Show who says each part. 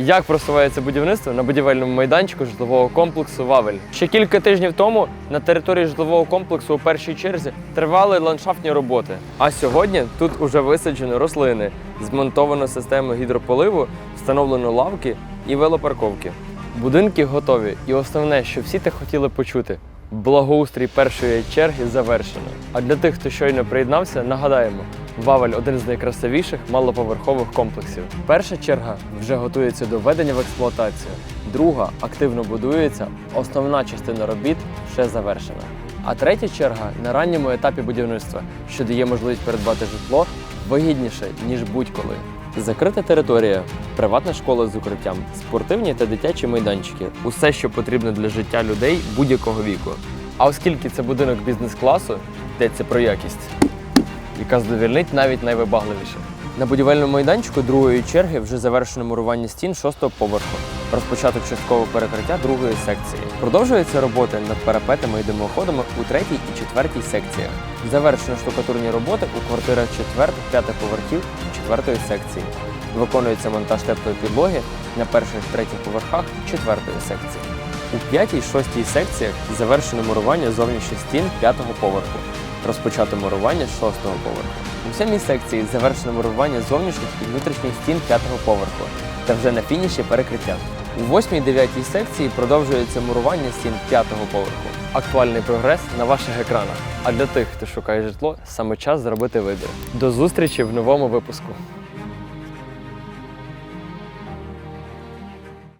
Speaker 1: Як просувається будівництво на будівельному майданчику житлового комплексу Вавель? Ще кілька тижнів тому на території житлового комплексу у першій черзі тривали ландшафтні роботи. А сьогодні тут уже висаджено рослини, змонтовано систему гідрополиву, встановлено лавки і велопарковки. Будинки готові, і основне, що всі те хотіли почути. Благоустрій першої черги завершено. А для тих, хто щойно приєднався, нагадаємо, Вавель один з найкрасивіших малоповерхових комплексів. Перша черга вже готується до введення в експлуатацію. Друга активно будується. Основна частина робіт ще завершена. А третя черга на ранньому етапі будівництва, що дає можливість придбати житло вигідніше ніж будь-коли. Закрита територія, приватна школа з укриттям, спортивні та дитячі майданчики усе, що потрібно для життя людей будь-якого віку. А оскільки це будинок бізнес-класу, йдеться про якість яка задовільнить навіть найвибагливіших. На будівельному майданчику другої черги вже завершено мурування стін шостого поверху. Розпочато часткове перекриття другої секції. Продовжуються роботи над парапетами і димоходами у третій і четвертій секціях. Завершено штукатурні роботи у квартирах четвертих, п'ятих поверхів четвертої секції. Виконується монтаж теплої підлоги на перших третіх поверхах четвертої секції. У п'ятій шостій секціях завершено мурування зовнішніх стін п'ятого поверху. Розпочато мурування з шостого поверху. У сьомій секції завершено мурування зовнішніх і внутрішніх стін п'ятого поверху та вже на фініші перекриття. У восьмій дев'ятій секції продовжується мурування стін п'ятого поверху. Актуальний прогрес на ваших екранах. А для тих, хто шукає житло, саме час зробити вибір. До зустрічі в новому випуску.